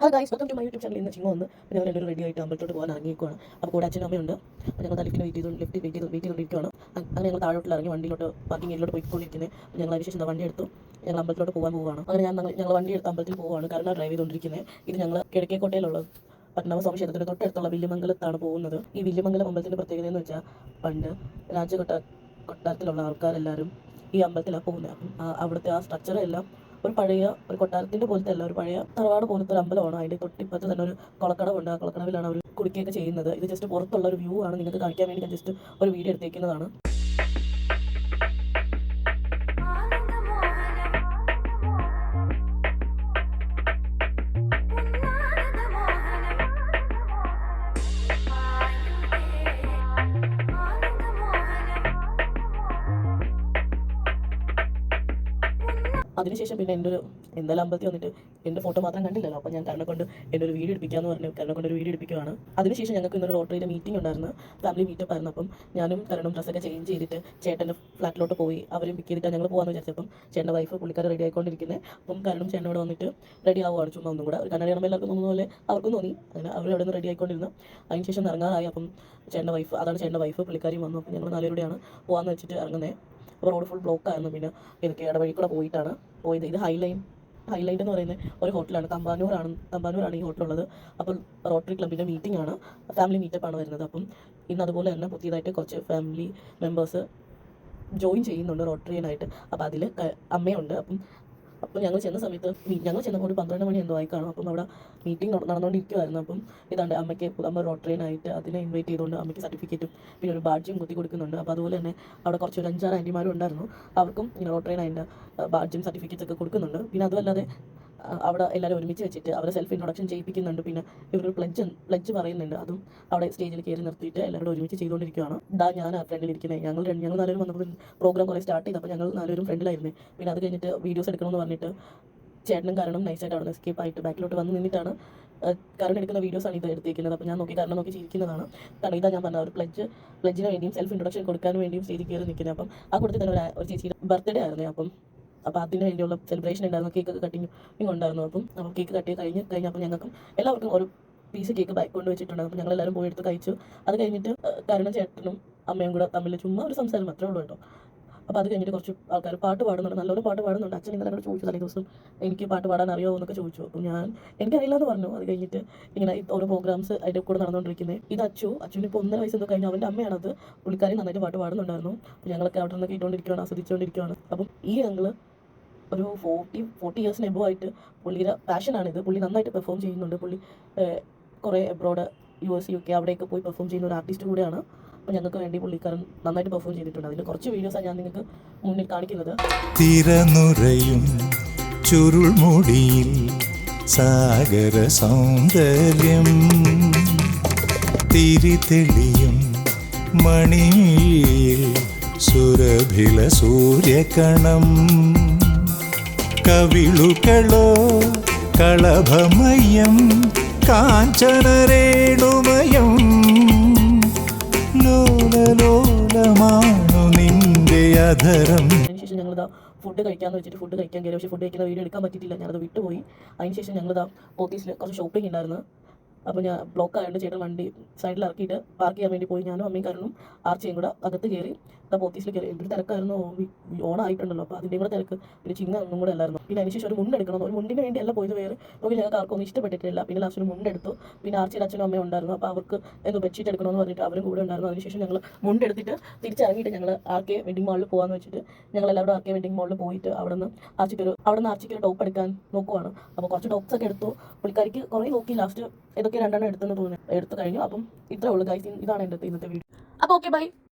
Hello guys welcome to my YouTube channel ഇന്ന് ചിങ്ങ വന്ന് ഞങ്ങൾ എല്ലാവരും റെഡി ആയിട്ട് അമ്പലത്തോട്ട് പോകാൻ ഇറങ്ങിയിരിക്കുകയാണ് അപ്പോൾ കൂടെ അച്ഛനും അമ്മയുണ്ട് അപ്പോൾ ഞങ്ങൾ ലിഫ്റ്റിന് വെയിറ്റ് ചെയ്തു ലിഫ്റ്റ് വെയിറ്റ് ചെയ്ത് വെയിറ്റ് ചെയ്തുകൊണ്ടിരിക്കുകയാണ് അങ്ങനെ ഞങ്ങൾ താഴോട്ട് ഇറങ്ങി വണ്ടിയിലോട്ട് പാർക്കിംഗ് ഏരിയയിലോട്ട് പോയിക്കൊണ്ടിരിക്കുന്നത് അപ്പോൾ ഞങ്ങൾ അതിനുശേഷം വണ്ടി എടുത്തു ഞങ്ങൾ അമ്പലത്തോട്ട് പോകാൻ പോവുകയാണ്. അങ്ങനെ ഞാൻ ഞങ്ങൾ വണ്ടി എടുത്ത് അമ്പലത്തിൽ പോവുകയാണ്. കാരണം ഡ്രൈവ് ചെയ്തുകൊണ്ടിരിക്കുന്നത് ഇത് ഞങ്ങൾ കിഴക്കേക്കോട്ടയിലുള്ള പത്മനാഭസ്വാമി ക്ഷേത്രത്തിന് തൊട്ടടുത്തുള്ള വില്യമംഗലത്താണ് പോകുന്നത്. ഈ വില്യമംഗലം അമ്പലത്തിന്റെ പ്രത്യേകത എന്ന് വെച്ചാൽ പണ്ട് രാജകൊട്ട കൊട്ടാരത്തിലുള്ള ആൾക്കാരെല്ലാവരും ഈ അമ്പലത്തിലാണ് പോകുന്നത് അപ്പം അവിടുത്തെ ആ സ്ട്രക്ചർ എല്ലാം ഒരു പഴയ ഒരു കൊട്ടാരത്തിന്റെ പോലത്തെ അല്ല ഒരു പഴയ തറവാട് പോലത്തെ ഒരു അമ്പലമാണ്. അതിന്റെ തൊട്ടിപ്പുറത്ത് തന്നെ ഒരു കൊളക്കടവുണ്ട് ആ കൊളക്കടവിലാണ് അവർ കുടിക്കുകയൊക്കെ ചെയ്യുന്നത്. ഇത് ജസ്റ്റ് പുറത്തുള്ള ഒരു വ്യൂ ആണ്. നിങ്ങൾക്ക് കാണിക്കാൻ വേണ്ടി ഞാൻ ജസ്റ്റ് ഒരു വീഡിയോ എടുത്തേക്കുന്നതാണ്. അതിനുശേഷം പിന്നെ എന്റെ ഒരു എന്തായാലും അമ്പലത്തിൽ വന്നിട്ട് എന്റെ ഫോട്ടോ മാത്രം കണ്ടില്ലല്ലോ. അപ്പോൾ ഞാൻ കരണക്കൊണ്ട് കൊണ്ട് എന്റെ ഒരു വീഡിയോ എടുപ്പിക്കാമെന്ന് പറഞ്ഞു. കരണക്കൊണ്ട് കൊണ്ട് ഒരു വീഡിയോ എടുപ്പിക്കുകയാണ് അതിനുശേഷം ഞങ്ങൾക്ക് ഇന്നൊരു റോട്ടറിയുടെ മീറ്റിംഗ് ഉണ്ടായിരുന്നു. ഫാമിലി മീറ്റപ്പ് ആയിരുന്നു. അപ്പം ഞാനും കരണം ഡ്രസ്സൊക്കെ ചേഞ്ച് ചെയ്തിട്ട് ചേട്ടന്റെ ഫ്ലാറ്റിലോട്ട് പോയി. അവരും പിക്ക് ചെയ്തിട്ട് ഞങ്ങൾ പോകാമെന്ന് വിചാരിച്ചപ്പം ചേട്ടന്റെ വൈഫ് പുള്ളിക്കാരെ റെഡി ആയിക്കൊണ്ടിരിക്കുന്നത് അപ്പം ചേട്ടൻ ചേട്ടനോട് വന്നിട്ട് റെഡി ആവുകയാണ് ചുമ്മാ ഒന്നും കൂടെ. ഒരു കണ്ണാടി കാണുമ്പോൾ എല്ലാവർക്കും തോന്നുന്ന പോലെ അവർക്കും തോന്നി. അങ്ങനെ അവർ അവിടെ നിന്ന് റെഡി ആയിക്കൊണ്ടിരുന്നു. അതിനുശേഷം ഇറങ്ങാറായി. അപ്പം ചേട്ടന്റെ വൈഫ് അതാണ് ചേട്ടന്റെ വൈഫ് പുള്ളിക്കാരിയും വന്നു. അപ്പം ഞങ്ങൾ നാലുപേരുടെയാണ് പോകാമെന്ന് വെച്ചിട്ട് ഇറങ്ങുന്നത് അപ്പോൾ റോഡ് ഫുൾ ബ്ലോക്ക് ആയിരുന്നു. പിന്നെ ഇതൊക്കെ ഇടവഴി കൂടെ പോയിട്ടാണ്. പോയത്. ഇത് ഹൈലൈൻ ഹൈലൈറ്റ് എന്ന് പറയുന്ന ഒരു ഹോട്ടലാണ് തമ്പാനൂറാണ് തമ്പാനൂരാണ് ഈ ഹോട്ടലുള്ളത് അപ്പോൾ റോട്ടറി ക്ലബിന്റെ മീറ്റിംഗ് ആണ്. ഫാമിലി മീറ്റപ്പ് ആണ് വരുന്നത്. അപ്പം ഇന്ന് അതുപോലെ തന്നെ പുതിയതായിട്ട് കുറച്ച് ഫാമിലി മെമ്പേഴ്സ് ജോയിൻ ചെയ്യുന്നുണ്ട് റോട്ടറിയനായിട്ട് അപ്പോൾ അതിൽ അമ്മയുണ്ട്. അപ്പം അപ്പം ഞങ്ങൾ ചെന്ന സമയത്ത് ഞങ്ങൾ ചെന്നപ്പോൾ ഒരു പന്ത്രണ്ട് മണി എന്തോ ആയി കാണും. അപ്പം അവിടെ മീറ്റിംഗ് നടന്നുകൊണ്ടിരിക്കുമായിരുന്നു അപ്പം ഇതാണ്ട് അമ്മയ്ക്ക് അമ്മ റോട്ടറിയനായിട്ട് അതിനെ ഇൻവൈറ്റ് ചെയ്തുകൊണ്ട് അമ്മയ്ക്ക് സർട്ടിഫിക്കറ്റും പിന്നെ ഒരു ബാഡ്ജും കുത്തി കൊടുക്കുന്നുണ്ട്. അപ്പോൾ അതുപോലെ തന്നെ അവിടെ കുറച്ച് ഒരു അഞ്ചാറ് ആന്റിമാരും ഉണ്ടായിരുന്നു. അവർക്കും റോട്ടറിയൻ അതിന്റെ ബാഡ്ജും സർട്ടിഫിക്കറ്റ്സ് ഒക്കെ കൊടുക്കുന്നുണ്ട്. പിന്നെ അതുമല്ലാതെ അവിടെ എല്ലാവരും ഒരുമിച്ച് വെച്ചിട്ട് അവരെ സെൽഫ് ഇൻട്രൊഡക്ഷൻ ചെയ്യിപ്പിക്കുന്നുണ്ട്. പിന്നെ ഇവർ പ്ലജ് പ്ലജ് പറയുന്നുണ്ട്. അതും അവിടെ സ്റ്റേജിൽ കയറി നിർത്തിയിട്ട് എല്ലാവരും ഒരുമിച്ച് ചെയ്തുകൊണ്ടിരിക്കുകയാണ് ഇതാ ഞാൻ ആ ഫ്രണ്ടിൽ ഇരിക്കുന്നത് ഞങ്ങൾ ഞങ്ങൾ നാലുപേരും വന്നപ്പോൾ പ്രോഗ്രാം കുറേ സ്റ്റാർട്ട് ചെയ്തപ്പോൾ ഞങ്ങൾ നാലുപേരും ഫ്രണ്ടിലായിരുന്നു പിന്നെ അത് കഴിഞ്ഞിട്ട് വീഡിയോസ് എടുക്കണമെന്ന് പറഞ്ഞിട്ട് ചേട്ടനും കാരണം നൈസായിട്ട് അവിടെ എസ്കേപ്പ് ആയിട്ട് ബാക്കിലോട്ട് വന്ന് നിന്നിട്ടാണ് കാരണം എടുക്കുന്ന വീഡിയോസ് ആണ് ഇത് എടുത്തിരിക്കുന്നത് അപ്പോൾ ഞാൻ നോക്കി കാരണം നോക്കി ചിരിക്കുന്നതാണ്. കാരണം ഇതാ ഞാൻ പറഞ്ഞ ഒരു പ്ലജ് പ്ലജിന് വേണ്ടിയും സെൽഫ് ഇൻട്രൊഡക്ഷൻ കൊടുക്കാൻ വേണ്ടിയും സ്റ്റേജിൽ കയറി നിൽക്കുന്നത് അപ്പം ആ കൂട്ടത്തിൽ തന്നെ ഒരു ചേച്ചിയുടെ ബർത്ത്ഡേ ആയിരുന്നു. അപ്പം അപ്പോൾ അതിന് വേണ്ടിയുള്ള സെലിബ്രേഷൻ ഉണ്ടായിരുന്നു കേക്ക് കട്ടിങ് ഉണ്ടായിരുന്നു. അപ്പം അപ്പോൾ കേക്ക് കട്ട് ചെയ്ത് കഴിഞ്ഞ് കഴിഞ്ഞപ്പോൾ ഞങ്ങൾക്കും എല്ലാവർക്കും ഒരു പീസ് കേക്ക് ബാക്ക് കൊണ്ട് വെച്ചിട്ടുണ്ടായിരുന്നു. അപ്പോൾ ഞങ്ങളെല്ലാവരും പോയി എടുത്ത് കഴിച്ചു. അത് കഴിഞ്ഞിട്ട് കരുണ ചേട്ടനും അമ്മയും കൂടെ തമ്മിൽ ചുമ്മാ ഒരു സംസാരം മാത്രമേ ഉള്ളൂ കേട്ടോ. അപ്പോൾ അത് കഴിഞ്ഞിട്ട് കുറച്ച് ആൾക്കാർ പാട്ട് പാടുന്നുണ്ട്. നല്ലൊരു പാട്ട് പാടുന്നുണ്ട്. അച്ഛൻ ഇന്നലെ ചോദിച്ചു തലേ ദിവസം എനിക്ക് പാട്ട് പാടാൻ അറിയോ എന്നൊക്കെ ചോദിച്ചു. അപ്പോൾ ഞാൻ എനിക്കറിയില്ല എന്ന് പറഞ്ഞു. അത് കഴിഞ്ഞിട്ട് ഇങ്ങനെ ഓരോ പ്രോഗ്രാംസ് അതിന്റെ കൂടെ നടന്നുകൊണ്ടിരിക്കുന്നത് ഇത് അച്ചു അച്ഛന് ഇപ്പോൾ ഒന്നര വയസ്സ് എന്തോ കഴിഞ്ഞു അവന്റെ അമ്മയാണത്. പുള്ളിക്കാരി നന്നായിട്ട് പാട്ട് പാടുന്നുണ്ടായിരുന്നു. അപ്പോൾ ഞങ്ങളൊക്കെ അവിടെ നിന്ന് കേട്ടുകൊണ്ടിരിക്കുകയാണ് ആസ്വദിച്ചുകൊണ്ടിരിക്കുകയാണ് അപ്പം ഈ ഞങ്ങൾ ഒരു ഫോർട്ടി ഫോർട്ടി ഇയേഴ്സിന് എബോ ആയിട്ട് പുള്ളിയുടെ പാഷനാണിത് പുള്ളി നന്നായിട്ട് പെർഫോം ചെയ്യുന്നുണ്ട്. പുള്ളി കുറേ abroad U S U K അവിടെയൊക്കെ പോയി പെർഫോം ചെയ്യുന്ന ഒരു ആർട്ടിസ്റ്റ് കൂടെയാണ്. അപ്പോൾ ഞങ്ങൾക്ക് വേണ്ടി പുള്ളിക്കാരൻ നന്നായിട്ട് പെർഫോം ചെയ്തിട്ടുണ്ട്. അതിന്റെ കുറച്ച് വീഡിയോസാണ് ഞാൻ നിങ്ങൾക്ക് മുന്നിൽ കാണിക്കുന്നത്. സാഗര സൗന്ദര്യം തിരിതെളിയും മണിയിൽ സുരഭില സൂര്യകണം. കവിളുകളോ കളഭമയം കാഞ്ചനരേണുമയം. ലോലലോലമാണു നിന്റെ അധരം. ഫുഡ് കഴിക്കാമെന്ന് വെച്ചിട്ട് ഫുഡ് കഴിക്കാൻ കയറി പക്ഷേ ഫുഡ് കഴിക്കുന്ന വീഡിയോ എടുക്കാൻ പറ്റിയിട്ടില്ല. ഞാനത് വിട്ടുപോയി. അതിനുശേഷം ഞങ്ങളിതാ ഓഫീസിൽ കുറച്ച് ഷോപ്പിംഗ് ഉണ്ടായിരുന്നു. അപ്പോൾ ഞാൻ ബ്ലോക്ക് ആയതുകൊണ്ട് ചേട്ടൻ വണ്ടി സൈഡിൽ ഇറക്കിയിട്ട് പാർക്ക് ചെയ്യാൻ വേണ്ടി പോയി. ഞാനും അമ്മയും കാരണം ആർച്ചയും കൂടെ അകത്ത് കയറി ഓഫീസിൽ കയറി എന്തൊരു തിരക്കായിരുന്നു. ഓണായിട്ടുണ്ടല്ലോ. അപ്പോൾ അതിന്റെ കൂടെ തിരക്ക്. ഒരു ചിങ്ങ ഒന്നും കൂടെ അല്ലായിരുന്നു. പിന്നെ അതിനുശേഷം ഒരു മുണ്ട് എടുക്കണം. ഒരു മുണ്ടിന് വേണ്ടി അല്ല പോയത് വേറെ. നോക്കി ഞങ്ങൾക്ക് ആർക്കൊന്നും ഇഷ്ടപ്പെട്ടിട്ടില്ല. പിന്നെ ലാസ്റ്റ് ഒരു മുണ്ട് എടുത്തു പിന്നെ ആർച്ചയുടെ അച്ഛനും അമ്മയും ഉണ്ടായിരുന്നു. അപ്പോൾ അവർക്ക് എന്തോ ബെഡ്ഷീറ്റ് എടുക്കണമെന്ന് പറഞ്ഞിട്ട് അവരും കൂടെ ഉണ്ടായിരുന്നു. അതിനുശേഷം ഞങ്ങൾ മുണ്ട് എടുത്തിട്ട് തിരിച്ചിറങ്ങിയിട്ട് ഞങ്ങൾ ആർ കെ വെഡിങ് മാളിൽ പോകാമെന്ന് വെച്ചിട്ട് ഞങ്ങൾ എല്ലാവരും ആർ വെഡിങ് മാളിൽ പോയിട്ട് അവിടെ നിന്ന് ആർച്ചയ്ക്കൊരു അവിടെ നിന്ന് ആർച്ചയ്ക്ക് ഒരു ടോപ്പ് എടുക്കാൻ നോക്കുവാണ്. അപ്പോൾ കുറച്ച് ടോപ്സ് ഒക്കെ എടുത്തു. പുള്ളിക്കാരിക്ക് കുറേ നോക്കി. ലാസ്റ്റ് ഇതൊക്കെ രണ്ടെണ്ണം എടുത്തെന്ന് തോന്നുന്നു. എടുത്തു കഴിഞ്ഞു. അപ്പം ഇത്രേ ഉള്ളൂ. ഗൈസ് ഇതാണ് എന്റെ ഇന്നത്തെ വീഡിയോ. അപ്പോൾ ഓക്കെ ബൈ.